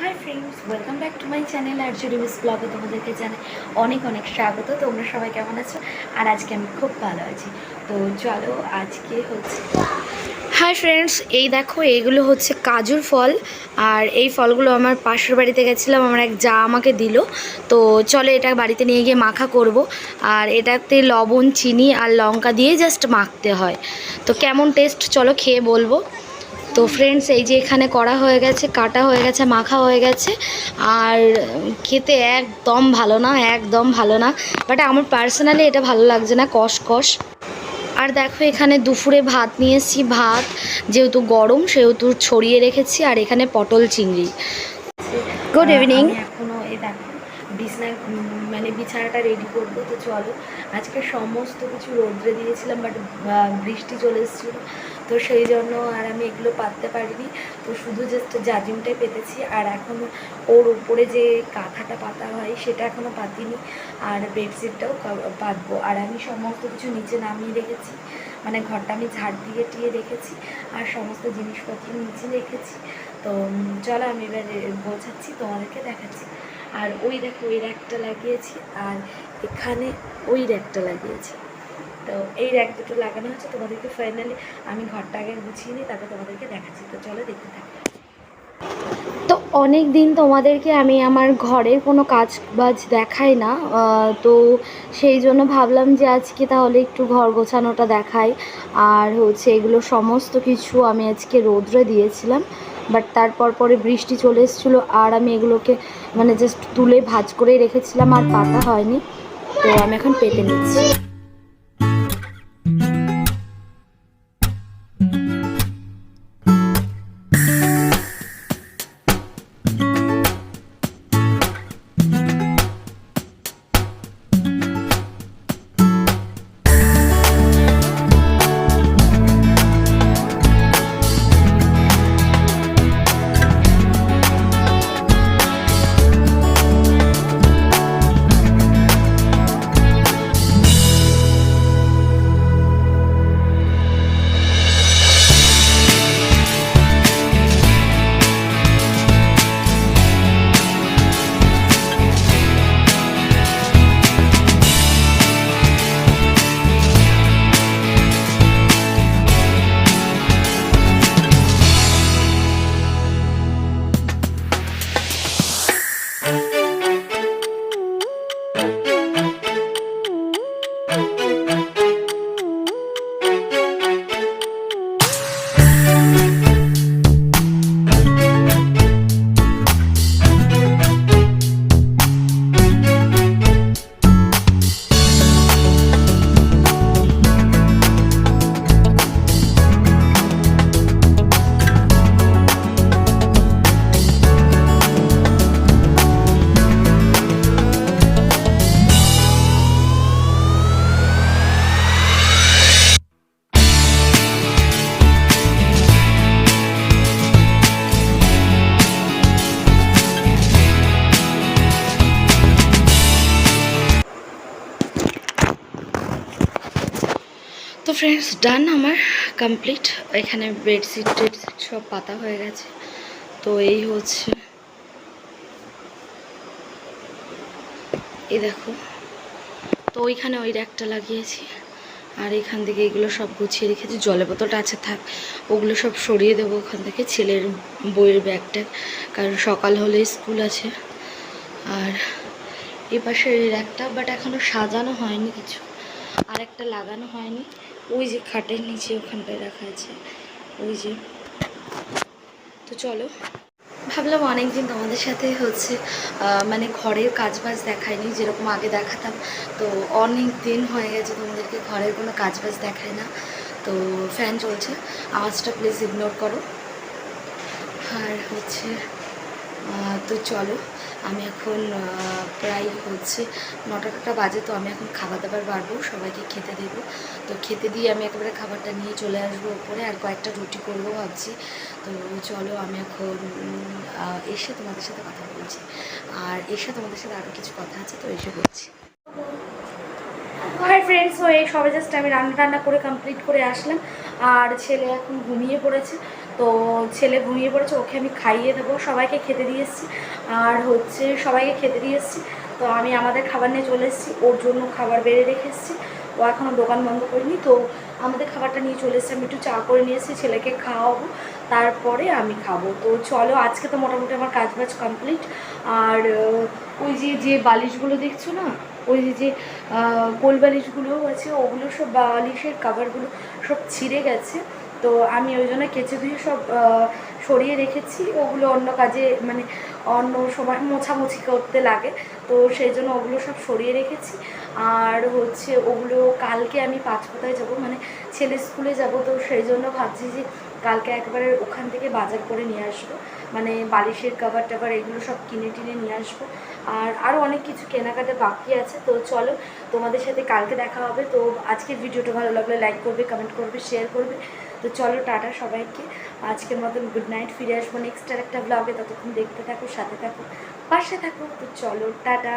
Hi friends welcome back to my channel আর জুডিভিস ব্লগে তোমাদেরকে জানাই অনেক অনেক স্বাগত, তোমরা সবাই কেমন আছো? আর আজকে আমি খুব ভালো আছি। তো চলো, আজকে হচ্ছে হাই ফ্রেন্ডস এই দেখো, এইগুলো হচ্ছে কাজুর ফল। আর এই ফলগুলো আমার পাশের বাড়িতে গেছিলাম, আমার এক যা আমাকে দিল। তো চলো, এটা বাড়িতে নিয়ে গিয়ে মাখা করব। আর এটাতে লবণ, চিনি আর লঙ্কা দিয়ে জাস্ট মাখতে হয়। তো কেমন টেস্ট চলো, খেয়ে বলব। তো ফ্রেন্ডস এই যে এখানে করা হয়ে গেছে কাটা হয়ে গেছে মাখা হয়ে গেছে। আর খেতে একদম ভালো না একদম ভালো না। বাট আমার পার্সোনালি এটা ভালো লাগছে না কষ কষ আর দেখো এখানে দুপুরে ভাত নিয়ে এসেছি ভাত যেহেতু গরম সেহেতু ছড়িয়ে রেখেছি আর এখানে পটল চিংড়ি। গুড ইভিনিং এখনও এই দেখো। বিছনা মানে বিছানাটা রেডি করব, তো চলো। আজকে সমস্ত কিছু রোদ্রে দিয়েছিলাম বাট বৃষ্টি চলে এসেছিল। তো সেই জন্য আর আমি এগুলো পাততে পারিনি। তো শুধু জাস্ট জাজিমটাই পেতেছি। আর এখন ওর উপরে যে কাঁথাটা পাতা হয়, সেটা এখনও পাতিনি। আর বেডশিটটাও পাতবো। আর আমি সমস্ত কিছু নিচে নামিয়ে রেখেছি। মানে ঘরটা আমি ঝাড় দিয়ে টিয়ে রেখেছি। আর সমস্ত জিনিসপত্র নিচে রেখেছি। তো চলো আমি এবার বোঝাচ্ছি তোমাদেরকে দেখাচ্ছি। আর ওই দেখো, ওই র্যাকটা লাগিয়েছি আর এখানে ওই র্যাকটা লাগিয়েছি। তো এই র্যাক দুটো লাগানো হচ্ছে, তোমাদেরকে ফাইনালি আমি ঘরটা আগে গুছিয়ে নিই, তারপর তোমাদেরকে দেখাচ্ছি। তো চলো দেখতে থাকো। অনেক দিন তোমাদেরকে আমি আমার ঘরের কোনো কাজ বাজ দেখাই না তো সেই জন্য ভাবলাম যে আজকে তাহলে একটু ঘর গোছানোটা দেখাই। আর হচ্ছে এগুলো সমস্ত কিছু আমি আজকে রোদ্রে দিয়েছিলাম বাট তারপর পরে বৃষ্টি চলে এসেছিল আর আমি এগুলোকে মানে জাস্ট তুলে ভাজ করেই রেখেছিলাম, আর পাতা হয়নি। তো আমি এখন পেতে নিচ্ছি। তো ফ্রেন্ডস ডান আমার কমপ্লিট এখানে বেডশিট টেডশিট সব পাতা হয়ে গেছে। তো এই হচ্ছে। এই দেখো। তো ওইখানে ওই র্যাকটা লাগিয়েছি। আর এখান থেকে এগুলো সব গুছিয়ে রেখেছি। জলের বোতলটা আছে, থাক। ওগুলো সব সরিয়ে দেবো ওখান থেকে ছেলের বইয়ের ব্যাগটা। কারণ সকাল হলে স্কুল আছে। আর এই পাশে এই র্যাকটা বাট এখনও সাজানো হয়নি কিছু। আর একটা লাগানো হয়নি। ওই যে খাটের নিচে ওখানটায় রাখা আছে, ওই যে। তো চলো। ভাবলাম অনেকদিন তোমাদের সাথে হচ্ছে মানে ঘরের কাজ বাজ দেখায়নি যেরকম আগে দেখাতাম। তো অনেক দিন হয়ে গেছে তোমাদেরকে ঘরের কোনো কাজ বাজ দেখায় না। তো ফ্যান চলছে, আওয়াজটা প্লিজ ইগনোর করো। আর হচ্ছে তো চলো, আমি এখন প্রায় হচ্ছে নটাটা বাজে তো আমি এখন খাবার দাবার বাড়বো, সবাইকে খেতে দেব। তো খেতে দিয়ে আমি একেবারে খাবারটা নিয়ে চলে আসব ওপরে আর কয়েকটা রুটি করব ভাবছি। তো চলো আমি এখন এসে তোমাদের সাথে কথা বলছি। আর এসে তোমাদের সাথে আরও কিছু কথা আছে তো এসে বলছি। হাই ফ্রেন্ডস হয়ে সবে জাস্ট আমি রান্না টান্না করে কমপ্লিট করে আসলাম। আর ছেলে এখন ঘুমিয়ে পড়েছে। তো ছেলে ঘুমিয়ে পড়েছে, ওকে আমি খাইয়ে দেবো। সবাইকে খেতে দিয়ে এসেছি। আর হচ্ছে সবাইকে খেতে দিয়ে এসেছি। তো আমি আমাদের খাবার নিয়ে চলে এসেছি। ওর জন্য খাবার বেড়ে রেখে এসেছি। ও এখনও দোকান বন্ধ করিনি। তো আমাদের খাবারটা নিয়ে চলে এসেছি। আমি একটু চা করে নিয়ে এসেছি, ছেলেকে খাওয়াবো। তারপরে আমি খাব। তো চলো, আজকে তো মোটামুটি আমার কাজ বাজ কমপ্লিট আর ওই যে যে বালিশগুলো দেখছ না? ওই যে যে কোল বালিশগুলোও আছে, ওগুলো সব বালিশের কাভারগুলো সব ছিঁড়ে গেছে। তো আমি ওই জন্য কেচে ধুয়ে সব সরিয়ে রেখেছি। ওগুলো অন্য কাজে মানে অন্য সময় মোছামুছি করতে লাগে। তো সেই জন্য ওগুলো সব সরিয়ে রেখেছি। আর হচ্ছে ওগুলো কালকে আমি পাঁচকোথায় যাব মানে ছেলে স্কুলে যাব, তো সেই জন্য ভাবছি যে কালকে একবারে ওখান থেকে বাজার করে নিয়ে আসব। মানে বালিশের কাভার টাভার এগুলো সব কিনে টিনে নিয়ে আসব। আর আরও অনেক কিছু কেনাকাটা বাকি আছে। তো চলো, তোমাদের সাথে কালকে দেখা হবে। তো আজকের ভিডিওটা ভালো লাগলে লাইক করবে কমেন্ট করবে শেয়ার করবে। তো চলো, টাটা সবাইকে। আজকের মতন গুড নাইট ফিরে আসব নেক্সট আর একটা ব্লগে ততক্ষণ দেখতে থাকো, সাথে থাকো, পাশে থাকো। তো চলো, টাটা।